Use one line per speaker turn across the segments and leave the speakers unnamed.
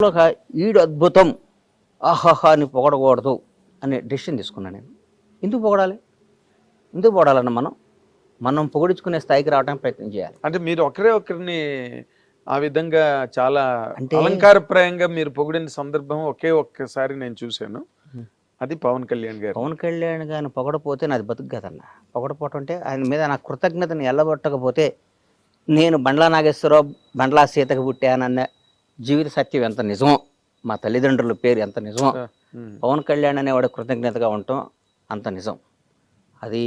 ఈడు అద్భుతం ఆహాహా అని పొగడకూడదు అనే డెసిషన్ తీసుకున్నాను నేను. ఎందుకు పొగడాలి? ఎందుకు పొగడాలన్న మనం? మనం పొగిడించుకునే స్థాయికి రావడానికి ప్రయత్నం చేయాలి.
అంటే మీరు ఒకరే ఒకరిని ఆ విధంగా చాలా
అంటే-
అలంకారప్రాయంగా మీరు పొగిడిన సందర్భం ఒకే ఒక్కసారి నేను చూశాను. అది పవన్ కళ్యాణ్ గారు
పవన్ కళ్యాణ్ గారిని పొగడపోతే నాది బతుకు కదన్న పొగడపోవటం అంటే ఆయన మీద నా కృతజ్ఞతని ఎల్లబట్టకపోతే నేను బండ్లా నాగేశ్వరరావు బండ్లా సీతకు పుట్టానన్న జీవిత సత్యం ఎంత నిజమో మా తల్లిదండ్రుల పేరు ఎంత నిజమో. పవన్ కళ్యాణ్ అనేవాడు కృతజ్ఞతగా ఉండటం అంత నిజం. అది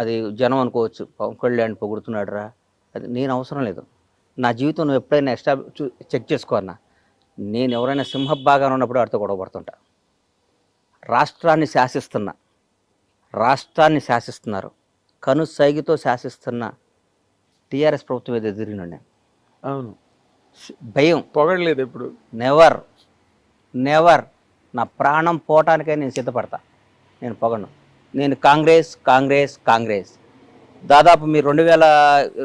అది జనం అనుకోవచ్చు పవన్ కళ్యాణ్ పొగుడుతున్నాడు రా అది నేను అవసరం లేదు. నా జీవితం నువ్వు ఎప్పుడైనా ఎక్స్ట్రా చూ చెక్ చేసుకో అన్న. నేను ఎవరైనా సింహభాగాన్ని ఉన్నప్పుడు వాడితో గొడవ పడుతుంటా. రాష్ట్రాన్ని శాసిస్తున్నా రాష్ట్రాన్ని శాసిస్తున్నారు కను సైగితో శాసిస్తున్న టీఆర్ఎస్ ప్రభుత్వం మీద ఎదిరిన నేను
అవును.
భయం.
పొగడలేదు ఎప్పుడు?
నెవర్ నెవర్ నా ప్రాణం పోవటానికే నేను సిద్ధపడతా. నేను పొగను నేను కాంగ్రెస్ కాంగ్రెస్ కాంగ్రెస్. దాదాపు మీరు రెండు వేల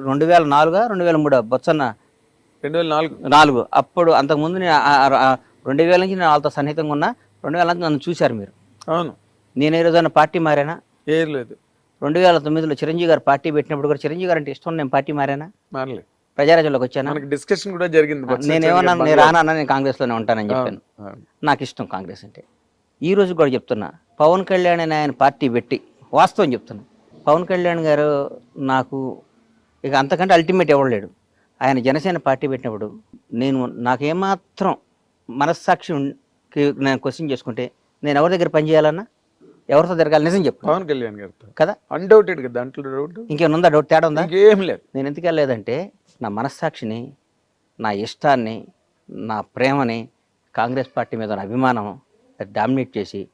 రెండు వేల నాలుగా రెండు వేల మూడు బొత్సన్న?
రెండు వేల నాలుగు.
నాలుగు. అప్పుడు అంతకుముందు నేను రెండు వేల నుంచి నేను వాళ్ళతో సన్నిహితంగా ఉన్నా. రెండు వేల నుంచి నన్ను చూశారు మీరు.
అవును.
నేను ఏ రోజైనా పార్టీ మారానా?
ఏం లేదు.
రెండు వేల తొమ్మిదిలో చిరంజీవి గారు పార్టీ పెట్టినప్పుడు కూడా చిరంజీవి గారు అంటే ఇష్టం నేను పార్టీ మారానా?
మారలేదు.
ప్రజారాజ్యంలోకి వచ్చానా?
మనకి డిస్కషన్ కూడా జరిగింది
నేను
గారి
నేను కాంగ్రెస్లోనే ఉంటానని చెప్పాను. నాకు ఇష్టం కాంగ్రెస్ అంటే. ఈ రోజు కూడా చెప్తున్నా పవన్ కళ్యాణ్ అని ఆయన పార్టీ పెట్టి వాస్తవం చెప్తున్నా పవన్ కళ్యాణ్ గారు నాకు ఇక అంతకంటే అల్టిమేట్ ఎవరు లేడు. ఆయన జనసేన పార్టీ పెట్టినప్పుడు నేను నాకు ఏమాత్రం మనస్సాక్షి నేను క్వశ్చన్ చేసుకుంటే నేను ఎవరి దగ్గర పని చేయాలన్నా? ఎవరితో తిరగాలి నిజం చెప్పు.
పవన్ కళ్యాణ్ గారితో.
కదా?
అన్డౌటెడ్ కదా దాంట్లో డౌట్
ఇంకేమైనా ఉందా? డౌట్ తేడా ఉందా?
ఇంకేం లేదు.
నేను ఎందుకు వెళ్ళలేదంటే నా మనస్సాక్షిని నా ఇష్టాన్ని నా ప్రేమని కాంగ్రెస్ పార్టీ మీద ఉన్న అభిమానం డామినేట్ చేసి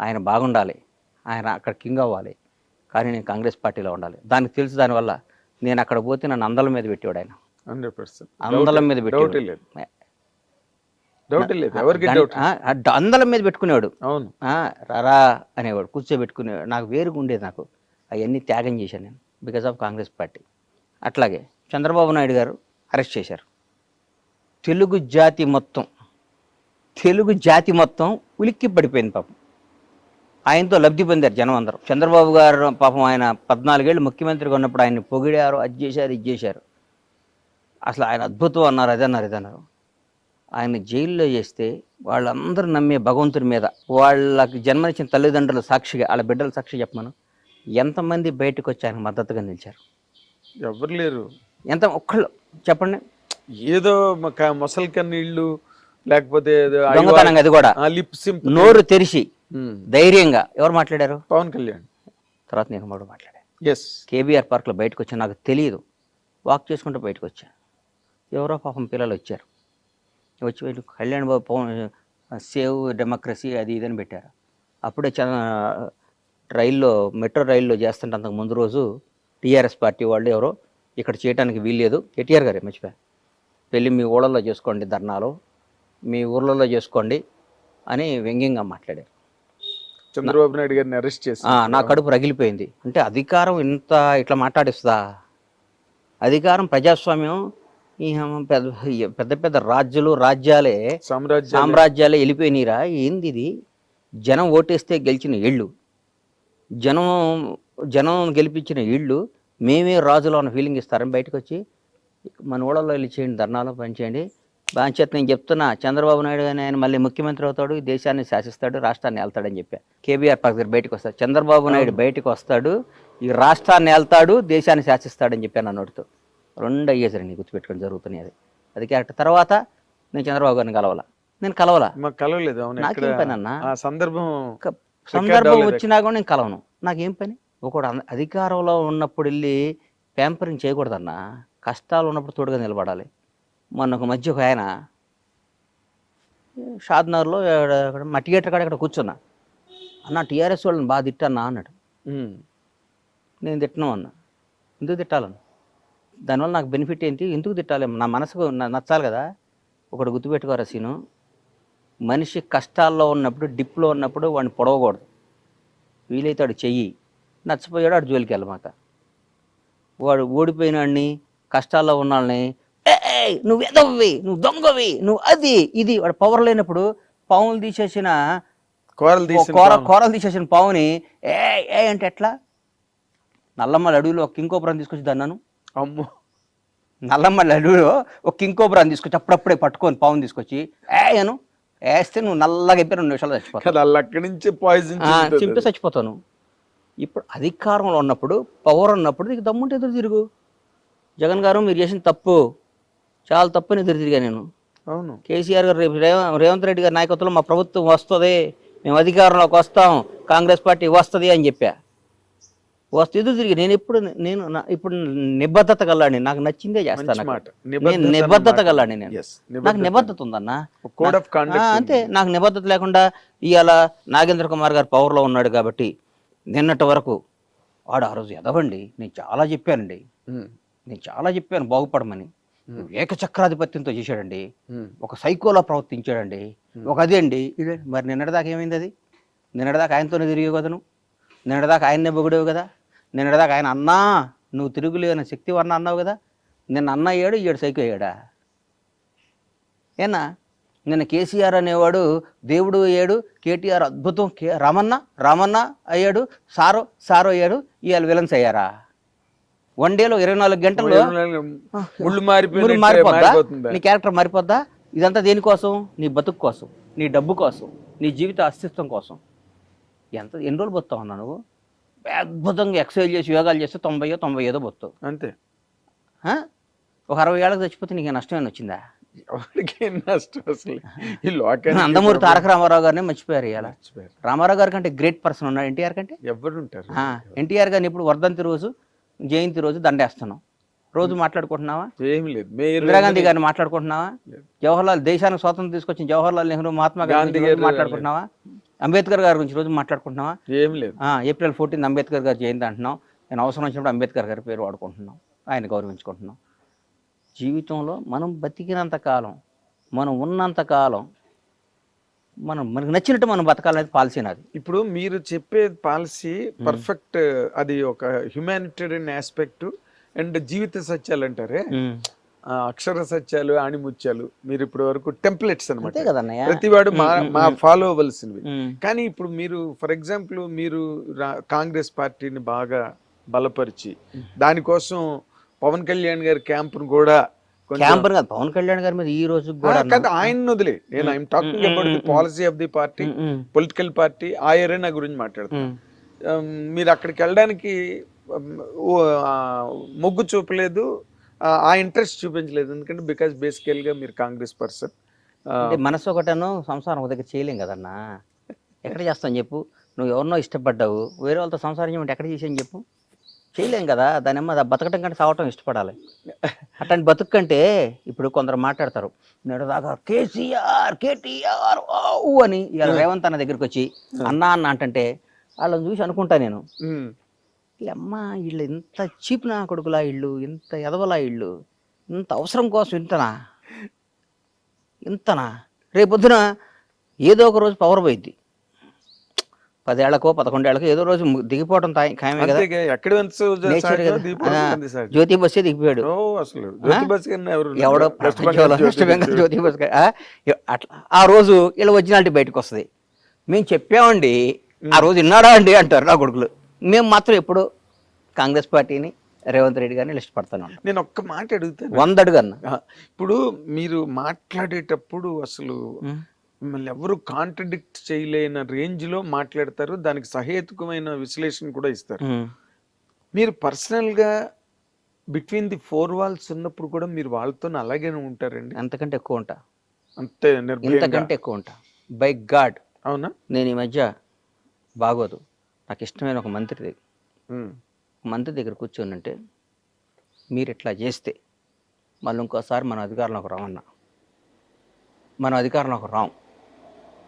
ఆయన బాగుండాలి. ఆయన అక్కడ కింగ్ అవ్వాలి. కానీ నేను కాంగ్రెస్ పార్టీలో ఉండాలి. దానికి తెలుసు దానివల్ల నేను అక్కడ పోతే నన్ను అందల మీద పెట్టేవాడు ఆయన.
Hundred percent.
అందలం మీద
డౌట్
పెట్టేవాడు.
లేదు. డౌట్ లేదు. ఎవరికి
గం-
డౌట్?
ఆ, ఆ డ- అందలం మీద పెట్టుకునేవాడు.
అవును.
రారా అనేవాడు. కూర్చోబెట్టుకునేవాడు. నాకు వేరుగా ఉండేది నాకు. అవన్నీ త్యాగం చేశాను నేను. Because of Congress party. అట్లాగే చంద్రబాబు నాయుడు గారు అరెస్ట్ చేశారు. తెలుగు జాతి మొత్తం తెలుగు జాతి మొత్తం ఉలిక్కి పడిపోయింది పాపం. ఆయనతో లబ్ధి పొందారు జనం అందరూ. చంద్రబాబు గారు పాపం ఆయన పద్నాలుగేళ్ళు ముఖ్యమంత్రిగా ఉన్నప్పుడు ఆయన్ని పొగిడారు అది చేశారు ఇది చేశారు. అసలు ఆయన అద్భుతం అన్నారు అదన్నారు అన్నారు ఆయన జైల్లో చేస్తే వాళ్ళందరూ నమ్మే భగవంతుడి మీద వాళ్ళకి జన్మనిచ్చిన తల్లిదండ్రుల సాక్షిగా వాళ్ళ బిడ్డల సాక్షి చెప్పమను. ఎంతమంది బయటకు వచ్చి ఆయన మద్దతుగా నిలిచారు?
ఎవరు లేరు.
ఎంత ఒక్కళ్ళు చెప్పండి.
ఏదో ఒక మొసలి కన్నీళ్ళు లేకపోతే
దొంగతనంగా అది కూడా.
లిప్
నోరు తెరిచి ధైర్యంగా ఎవరు మాట్లాడారు?
పవన్ కళ్యాణ్.
తర్వాత నేను మూడు మాట్లాడాను.
ఎస్
కేబీఆర్ పార్క్లో బయటకు వచ్చా నాకు తెలియదు వాక్ చేసుకుంటూ బయటకు వచ్చా ఎవరో పాపం పిల్లలు వచ్చారు. వచ్చి వీళ్ళు కళ్యాణ్ బాబు పవన్ సేవ్ డెమోక్రసీ అది ఇదని పెట్టారు. అప్పుడే చ- రైల్లో మెట్రో రైల్లో చేస్తుంటే అంతకు ముందు రోజు టీఆర్ఎస్ పార్టీ వాళ్ళు ఎవరో ఇక్కడ చేయడానికి వీల్లేదు. కేటీఆర్ గారే మర్చిపోయా వెళ్ళి మీ ఊళ్ళల్లో చేసుకోండి ధర్నాలు మీ ఊర్లలో చేసుకోండి అని వ్యంగ్యంగా మాట్లాడారు.
చంద్రబాబు నాయుడు గారిని అరెస్ట్ చేసి
నా కడుపు రగిలిపోయింది. అంటే అధికారం ఇంత ఇట్లా మాట్లాడిస్తుందా? అధికారం ప్రజాస్వామ్యం ఈ పెద్ద పెద్ద పెద్ద రాజ్యాలు రాజ్యాలే
సామ్రాజ్యం
సామ్రాజ్యాలే వెళ్ళిపోయినీరా ఏంది ఇది? జనం ఓటేస్తే గెలిచిన ఇళ్ళు. జనం జనం గెలిపించిన ఇళ్ళు. మేమే రాజులో ఉన్న ఫీలింగ్ ఇస్తారని బయటకు వచ్చి మన ఊళ్ళలో వెళ్ళి చేయండి ధర్నాలో పనిచేయండి బాధ్యత నేను చెప్తున్నా చంద్రబాబు నాయుడు గారిని ఆయన మళ్ళీ ముఖ్యమంత్రి అవుతాడు ఈ దేశాన్ని శాసిస్తాడు రాష్ట్రాన్ని వెళ్తాడని చెప్పా. కేబీఆర్ పార్క్ దగ్గర బయటకు వస్తాడు. చంద్రబాబు నాయుడు బయటకు వస్తాడు ఈ రాష్ట్రాన్ని వెళ్తాడు దేశాన్ని శాసిస్తాడని చెప్పాను నా నోటితో. రెండు అయ్యేసరి గుర్తుపెట్టుకొని జరుగుతున్నాయి అది. అది కరెక్ట్ తర్వాత నేను చంద్రబాబు గారిని కలవాల. నేను కలవాలా.
కలవలేదు
నాకేం పని అన్న?
సందర్భం
సందర్భం. వచ్చినా కూడా నేను కలవను. నాకేం పని? ఒకడు అధికారంలో ఉన్నప్పుడు వెళ్ళి ప్యాంపరింగ్ చేయకూడదన్న. కష్టాలు ఉన్నప్పుడు తోడుగా నిలబడాలి. మొన్న ఒక మధ్య ఒక ఆయన షాద్నగర్లో మా థియేటర్ కాడ ఇక్కడ కూర్చున్నా. అన్న టీఆర్ఎస్ వాళ్ళని బాగా తిట్టన్నా అన్నాడు. నేను తిట్టను అన్న. ఎందుకు తిట్టాలను? దానివల్ల నాకు బెనిఫిట్ ఏంటి? ఎందుకు తిట్టాలి? నా మనసుకు నచ్చాలి కదా. ఒకటి గుర్తుపెట్టుకోరా సీను. మనిషి కష్టాల్లో ఉన్నప్పుడు డిప్లో ఉన్నప్పుడు వాడిని పొడవకూడదు. వీలైతే వాడు చెయ్యి. నచ్చపోయాడు వాడు జోలికి వెళ్ళమాక వాడు ఓడిపోయిన వాడిని కష్టాల్లో ఉన్న వాళ్ళని "ఏ, ఏ, ఏయ్ నువ్వు ఎదవ్వి నువ్వు దొంగవి నువ్వు అది ఇది వాడు పవర్ లేనప్పుడు పావులు తీసేసిన
కూరలు
ఓ
తీసిన
కూర. కూరలు తీసేసిన పావుని ఏ ఏ అంటే ఎట్లా? నల్లమ్మల అడవిలో ఒక కింకోపురం తీసుకొచ్చి దన్నాను.
అమ్మో.
నల్లమ్మల అడవిలో ఒక కింకోపురం తీసుకొచ్చి అప్పుడప్పుడే పట్టుకొని పావుని తీసుకొచ్చి ఏ అను. వేస్తే నువ్వు నల్లగా అయిపోయి రెండు నిమిషాలు చచ్చిపోతావు.
అక్కడి నుంచి పాయిజన్
చింపి చచ్చిపోతాను. ఇప్పుడు అధికారంలో ఉన్నప్పుడు పవర్ ఉన్నప్పుడు నీకు దమ్ముంటే ఎదురు తిరుగు. జగన్ గారు మీరు చేసిన తప్పు చాలా తప్పని ఎదురు తిరిగా నేను.
అవును.
కేసీఆర్ గారు రేపు రేవ- రేవంత్ రెడ్డి గారి నాయకత్వంలో మా ప్రభుత్వం వస్తుంది మేము అధికారంలోకి వస్తాం కాంగ్రెస్ పార్టీ వస్తుంది అని చెప్పా. వస్తే ఎదురు తిరిగి నేను ఎప్పుడు నేను ఇప్పుడు నిబద్ధత గల్లాడిని నాకు నచ్చిందే చేస్తాను. నేను
నిబద్ధత.
గల్లాడిని నేను. నాకు
నిబద్ధత.
ఉందన్న.
కోడ్ ఆఫ్
అంతే నాకు నిబద్ధత లేకుండా ఇవాళ నాగేంద్ర కుమార్ గారు పవర్లో ఉన్నాడు కాబట్టి నిన్నటి వరకు వాడు ఆ రోజు ఎదవండి నేను చాలా చెప్పానండి. నేను చాలా చెప్పాను బాగుపడమని. ఏకచక్రాధిపత్యంతో చేశాడండి. ఒక సైకోలా ప్రవర్తించాడండి. ఒక అదే అండి. మరి నిన్నటిదాకా ఏమైంది అది? నిన్నటిదాకా ఆయనతోనే తిరిగి కదా నువ్వు నిన్నటిదాకా ఆయన్నే పొగిడేవు కదా? నిన్నటిదాకా ఆయన అన్నా నువ్వు తిరుగులేని శక్తి వర్ణ అన్నావు కదా? నిన్న అన్న అయ్యాడు ఈడు సైకో అయ్యాడా? ఏనా? నిన్న కేసీఆర్ అనేవాడు దేవుడు అయ్యాడు కేటీఆర్ అద్భుతం కే రామన్న రామన్న అయ్యాడు సారో సారో అయ్యాడు ఇవాళ విలన్స్ అయ్యారా? వన్ డేలో ఇరవై నాలుగు గంటల్లో
ముళ్ళు
మారిపోద్దా? నీ క్యారెక్టర్ మారిపోద్దా? ఇదంతా దేనికోసం నీ బతుకు కోసం నీ డబ్బు కోసం నీ జీవిత అస్తిత్వం కోసం. ఎంత ఎన్ని రోజులు బతుతావు అన్నా నువ్వు? అద్భుతంగా ఎక్సర్సైజ్ చేసి యోగాలు చేస్తే తొంభై తొంభై ఏదో బతుతావు
అంతే?
ఒక అరవై ఏళ్ళకి చచ్చిపోతే నీకు నష్టమైన వచ్చిందా?
ఎవరికి ఏం నష్టం అసలు ఈ లోకానికి
నందమూరి తారక రామారావు గారిని మర్చిపోయారు
మర్చిపోయారు.
రామారావు గారి కంటే గ్రేట్ పర్సన్ ఉన్నాడు. ఎన్టీఆర్ కంటే?
ఎవరు ఉంటారు
ఎన్టీఆర్ గారిని ఇప్పుడు వర్ధంతి రోజు జయంతి రోజు దండేస్తున్నాం. రోజు మాట్లాడుకుంటున్నావా?
ఏం లేదు. మీరు
ఇందిరాగాంధీ గారిని మాట్లాడుకుంటున్నావా? జవహర్లాల్ దేశానికి స్వాతంత్రం తీసుకొచ్చిన జవహర్లాల్ నెహ్రూ మహాత్మా గాంధీ
గాంధీ
గురించి
గారు
మాట్లాడుకుంటున్నావా? అంబేద్కర్ గారి గురించి రోజు మాట్లాడుకుంటున్నావా?
ఏం లేదు.
ఆ, ఏప్రిల్ ఫోర్టీన్ అంబేద్కర్ గారు జయంతి అంటున్నాం. నేను అవసరం వచ్చినప్పుడు అంబేద్కర్ గారి పేరు వాడుకుంటున్నాం. ఆయన గౌరవించుకుంటున్నాం. జీవితంలో మనం బతికినంత కాలం మనం ఉన్నంత కాలం మనం మనకు నచ్చినట్టు మనం బతకాలనేది పాలసీ నాది.
ఇప్పుడు మీరు చెప్పే పాలసీ పర్ఫెక్ట్ అది ఒక హ్యుమానిటేరియన్ ఆస్పెక్ట్ అండ్ జీవిత సత్యాలు అంటారే? అక్షర సత్యాలు ఆణిముత్యాలు మీరు ఇప్పుడు వరకు టెంప్లెట్స్ అనమాట ప్రతివాడు మా మా ఫాలో అవ్వాల్సినవి. కానీ ఇప్పుడు మీరు ఫర్ ఎగ్జాంపుల్ మీరు కాంగ్రెస్ పార్టీని బాగా బలపరిచి దానికోసం పవన్ కళ్యాణ్ గారి క్యాంపును కూడా
క్యాంపర్ కాదు పవన్ కళ్యాణ్ గారి మీద ఈ రోజు కూడా
ఆయన వదిలే. నేను I'm talking about the policy of the party political party ఆ ఏరియా గురించి మాట్లాడుతాను
ఉమ్.
Um, మీరు అక్కడికి వెళ్ళడానికి మొగ్గు చూపలేదు ఆ, ఇంట్రెస్ట్ చూపించలేదు. ఎందుకంటే బికాస్ బేసికల్గా మీరు కాంగ్రెస్ పర్సన్.
మనసు ఒకటను సంసారం ఒక దగ్గర చేయలేం కదన్నా? ఎక్కడ చేస్తాను చెప్పు? నువ్వు ఎవరినో ఇష్టపడ్డావు వేరే వాళ్ళతో సంసారం చేయమంటే ఎక్కడ చేసాను చెప్పు? చేయలేం కదా దాని అది బతకటం కంటే సావటం ఇష్టపడాలి. అట్లాంటి బతుకు కంటే ఇప్పుడు కొందరు మాట్లాడతారు నేడు దాకా కేసీఆర్ కేటీఆర్ ఊ అని ఇవాళ రేవంత్ అన్న దగ్గరికి వచ్చి అన్నా అన్న అంటుంటే వాళ్ళని చూసి అనుకుంటా నేను. అమ్మ వీళ్ళు ఇంత చీప్ నా కొడుకులా ఇళ్ళు ఇంత ఎదవలా ఇళ్ళు ఇంత అవసరం కోసం ఇంతనా? ఇంతనా? రేపొద్దున ఏదో ఒక రోజు పవర్ పోయిద్ది. పదేళ్ళకో పదకొండేళ్ళకో ఏదో రోజు తాయి- ఖాయమే కదా. జ్యోతి బస్సే దిగిపోయాడు.
బస్ ఉన్నారు?
ఎవడో
వెస్ట్ బెంగాల్
జ్యోతి బస్ అట్లా. ఆ రోజు ఇలా ఒరిజినాలిటీ బయటకు వస్తుంది మేము చెప్పామండి ఆ రోజు విన్నాడా అండి అంటారు నా కొడుకులు. మేము మాత్రం ఎప్పుడు కాంగ్రెస్ పార్టీని రేవంత్ రెడ్డి గారిని లిస్ట్ పడతాను
నేను ఒక్క మాట అడుగుతాను.
వంద అడుగు అన్న
ఇప్పుడు మీరు మాట్లాడేటప్పుడు అసలు మిమ్మల్ని ఎవరు కాంట్రడిక్ట్ చేయలేని రేంజ్లో మాట్లాడతారు. దానికి సహేతుకమైన విశ్లేషణ కూడా ఇస్తారు. మీరు పర్సనల్గా బిట్వీన్ ది ఫోర్ వాల్స్ ఉన్నప్పుడు కూడా మీరు వాళ్ళతో అలాగే ఉంటారండి.
అంతకంటే ఎక్కువ ఉంటా.
అంతే
ఇంతకంటే ఎక్కువ ఉంటా. By God.
అవునా?
నేను ఈ మధ్య బాగోదు. నాకు ఇష్టమైన ఒక మంత్రి దగ్గర. మంత్రి దగ్గర కూర్చొని అంటే మీరు ఇట్లా చేస్తే మళ్ళీ ఇంకోసారి మన అధికారంలోకి రామన్నా మనం అధికారంలోకి రాం.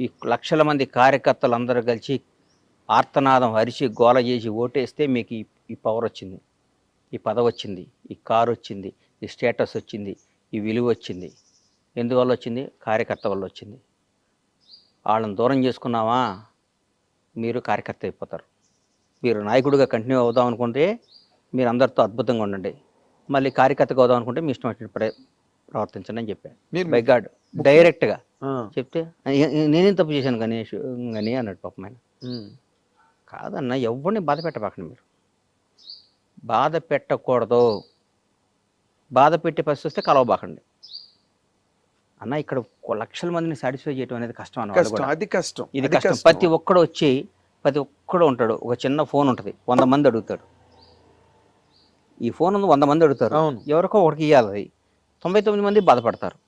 ఈ లక్షల మంది కార్యకర్తలు అందరూ కలిసి ఆర్తనాదం అరిచి గోల చేసి ఓటేస్తే మీకు ఈ ఈ పవర్ వచ్చింది. ఈ పదవి వచ్చింది. ఈ కారు వచ్చింది. ఈ స్టేటస్ వచ్చింది. ఈ విలువ వచ్చింది. ఎందువల్ల వచ్చింది? కార్యకర్త వల్ల వచ్చింది. వాళ్ళని దూరం చేసుకున్నావా మీరు కార్యకర్త అయిపోతారు. మీరు నాయకుడిగా కంటిన్యూ అవుదాం అనుకుంటే మీరు అందరితో అద్భుతంగా ఉండండి. మళ్ళీ కార్యకర్తగా అవుదాం అనుకుంటే మీ ఇష్టం వచ్చిన ప్ర- ప్రవర్తించండి అని చెప్పాను.
మీరు
బై గాడ్ డైరెక్ట్గా చెప్తే "ఏ- ఏ- నేనేం తప్పు చేశాను గణేష్ అని అన్నాడు పాపం ఆయన. కాదన్న ఎవరిని బాధ పెట్టబాకండి మీరు. బాధ పెట్టకూడదు. బాధ పెట్టే పరిస్థితి వస్తే కలవబాకండి. అన్న ఇక్కడ లక్షల మందిని సాటిస్ఫై చేయడం అనేది కష్టం అన్న వాళ్ళు
కష్టం
కూడా.
అది కష్టం
ఇది కష్టం. ప్రతి ఒక్కడు వచ్చి ప్రతి ఒక్కడు ఉంటాడు. ఒక చిన్న ఫోన్ ఉంటుంది. వంద మంది అడుగుతాడు. ఈ ఫోన్ ఉంది వంద మంది అడుగుతారు. ఎవరికో ఒకటికి ఇవ్వాలి అది తొంభై తొమ్మిది మంది బాధపడతారు.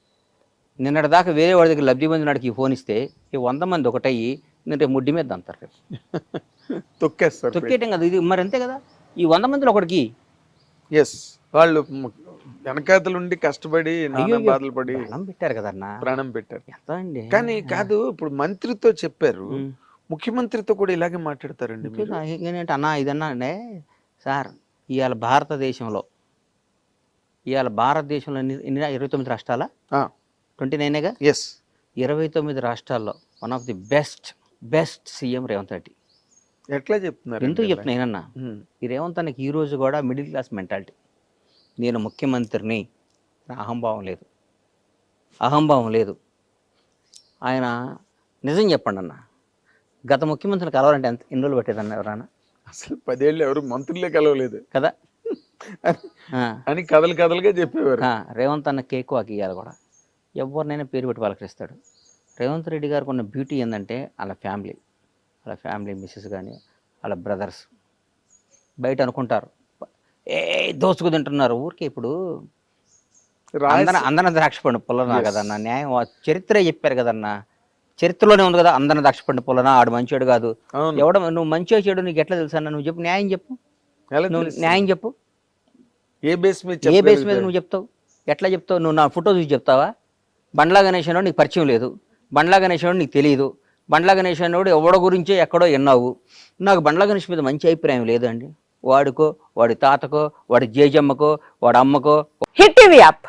నిన్నటి దాకా వేరే వాడి దగ్గర లబ్ధి పొందినాడికి ఈ ఫోన్ ఇస్తే ఈ వంద మంది ఒకటయ్యి నేను రేపు ముడ్డి మీద అంటారు రేపు.
తొక్కేస్తారు
తొక్కేయటం కదా ఇది మరి అంతే కదా? ఈ వంద మందిలో ఒకటికి
ఎస్ వాళ్ళు వెనకాతలుండి కష్టపడి బాధలు పడి
ప్రాణం పెట్టారు కదన్నా
ప్రాణం పెట్టారు.
ఎంత అండి?
కానీ కాదు ఇప్పుడు మంత్రితో చెప్పారు. ముఖ్యమంత్రితో కూడా ఇలాగే మాట్లాడతారండి
ఏంటంటే అన్న ఇదన్నా అంటే సార్ ఇవాళ భారతదేశంలో ఇవాళ భారతదేశంలో ఇరవై తొమ్మిది రాష్ట్రాల? ట్వంటీ నైనేగా?
ఎస్
ఇరవై తొమ్మిది రాష్ట్రాల్లో one of the best best CM Revanth Reddy.
ఎట్లా చెప్తున్నారు
ఎందుకు చెప్తున్నా నేనన్నా? ఈ రేవంత్ అన్నకి ఈ రోజు కూడా మిడిల్ క్లాస్ మెంటాలిటీ నేను ముఖ్యమంత్రిని అహంభావం లేదు. అహంభావం లేదు. ఆయన నిజం చెప్పండి అన్న. గత ముఖ్యమంత్రిని కలవాలంటే ఎంత ఎన్ని రోజులు పట్టేదన్న ఎవరన్నా?
అసలు పదేళ్ళు ఎవరు మంత్రులే కలవలేదు.
కదా?
అని కథలు కథలుగా చెప్పేవారు.
రేవంత్ అన్న కేక్ వాకి ఇవ్వాలి కూడా. ఎవరినైనా పేరు పెట్టి పలకరిస్తాడు. రేవంత్ రెడ్డి గారికి ఉన్న బ్యూటీ ఏంటంటే వాళ్ళ ఫ్యామిలీ వాళ్ళ ఫ్యామిలీ మిస్సెస్ కానీ వాళ్ళ బ్రదర్స్ బయట అనుకుంటారు. ఏ దోసుకు తింటున్నారు. ఊరికే ఇప్పుడు అందన అందన ద్రాక్ష పండు పుల్లనా కదన్న? న్యాయం ఆ చరిత్రే చెప్పారు కదన్న? చరిత్రలోనే ఉంది కదా అందన ద్రాక్ష పండు పుల్లనా? ఆడు మంచోడు కాదు. ఎవడ నువ్వు మంచిగా చెడు నీకు ఎట్లా తెలుసా నువ్వు చెప్పు. న్యాయం చెప్పు. నువ్వు? న్యాయం చెప్పు.
ఏ బేస్ మీద
ఏ బేస్ మీద? నువ్వు చెప్తావు? ఎట్లా చెప్తావు? నువ్వు నా ఫోటో చూసి చెప్తావా? బండ్లా గణేష్ అన్నోడు నీకు పరిచయం లేదు. బండ్లా గణేష్ అన్నోడు నీకు తెలియదు బండ్లా గణేష్ అన్నోడు ఎవడో గురించో ఎక్కడో విన్నావు నాకు బండ్ల గణేష్ మీద మంచి అభిప్రాయం లేదండి. వాడికో వాడి తాతకో వాడి జేజమ్మకో వాడి అమ్మకో
హిట్ టీవీ యాప్.